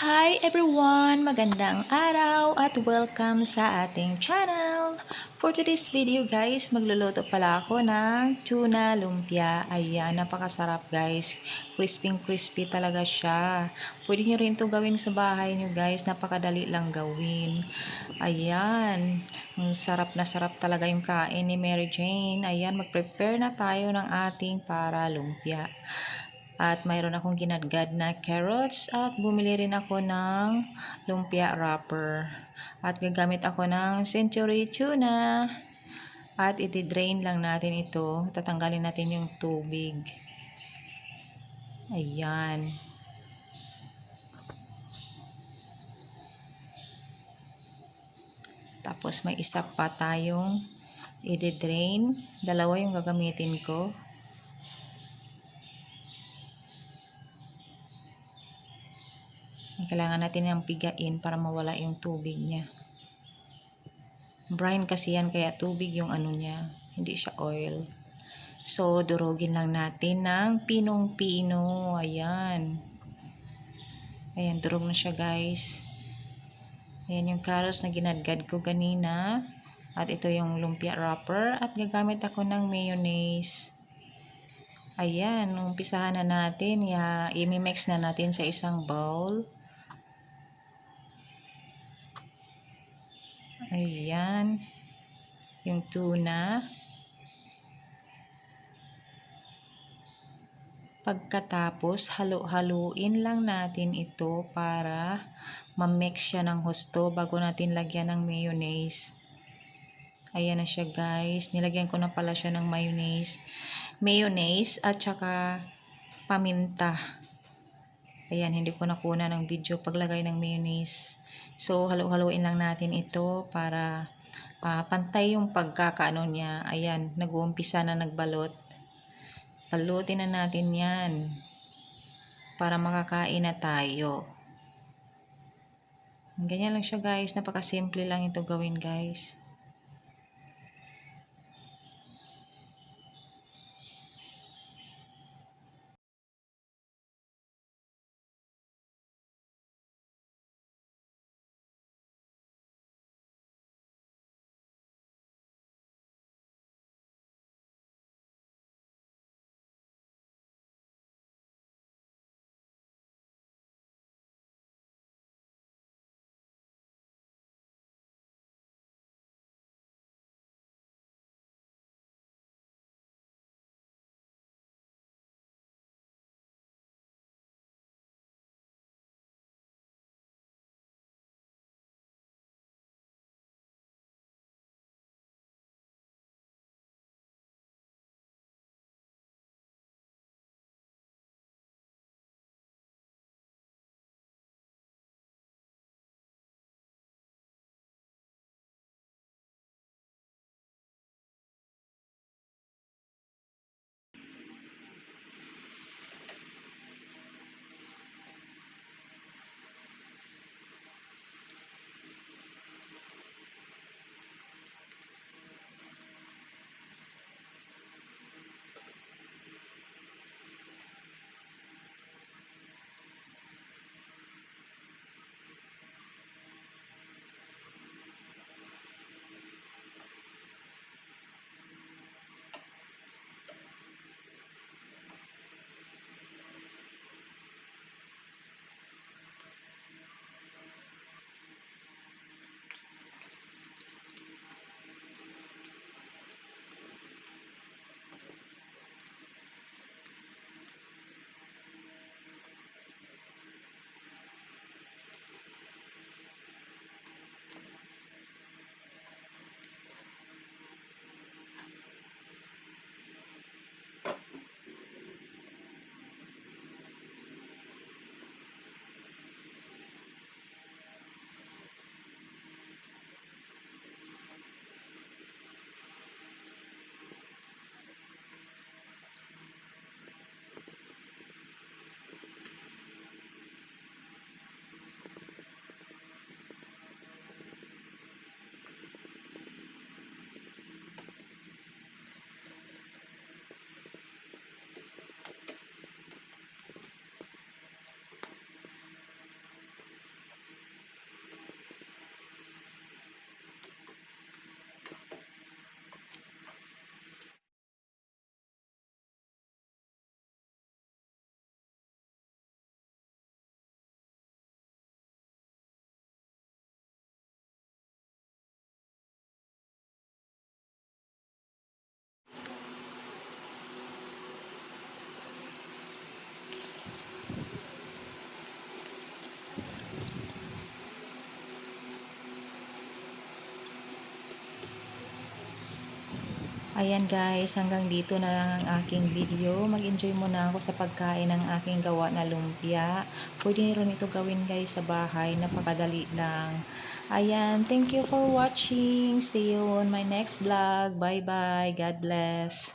Hi everyone! Magandang araw at welcome sa ating channel! For today's video guys, magluluto pala ako ng tuna lumpia. Ayan, napakasarap guys. Crispy crispy talaga siya. Pwede nyo rin ito gawin sa bahay nyo guys. Napakadali lang gawin. Ayan. Sarap na sarap talaga yung kain ni Mary Jane. Ayan, mag-prepare na tayo ng ating para lumpia. At mayroon akong ginadgad na carrots at bumili rin ako ng lumpia wrapper. At gagamit ako ng century tuna. At iti-drain lang natin ito. Tatanggalin natin yung tubig. Ayan. Tapos may isa pa tayong i-drain. Dalawa yung gagamitin ko. Kailangan natin yung pigain para mawala yung tubig niya. Brine kasi yan kaya tubig yung ano niya. Hindi siya oil. So, durugin lang natin ng pinong-pino. Ayan. Ayan, durog na siya guys. Ayan yung carrots na ginadgad ko kanina. At ito yung lumpia wrapper. At gagamit ako ng mayonnaise. Ayan, umpisahan na natin. Ya, i-mix na natin sa isang bowl. Ayan. Yung tuna. Pagkatapos, halo-haluin lang natin ito para ma-mix siya ng husto bago natin lagyan ng mayonnaise. Ayan na siya guys. Nilagyan ko na pala siya ng mayonnaise. Mayonnaise at saka paminta. Ayan, hindi ko nakuna ng video paglagay ng mayonnaise. So, halo-haloin lang natin ito para uh, pantay yung pagkakaano niya. Ayan, nag-uumpisa na nagbalot. Balutin na natin yan para makakain na tayo. Ganyan lang siya guys. Napaka-simple lang ito gawin guys. Ayan guys, hanggang dito na lang ang aking video. Mag-enjoy muna ako sa pagkain ng aking gawa na lumpia. Pwede rin ito gawin guys sa bahay. Napakadali lang. Ayan, thank you for watching. See you on my next vlog. Bye bye. God bless.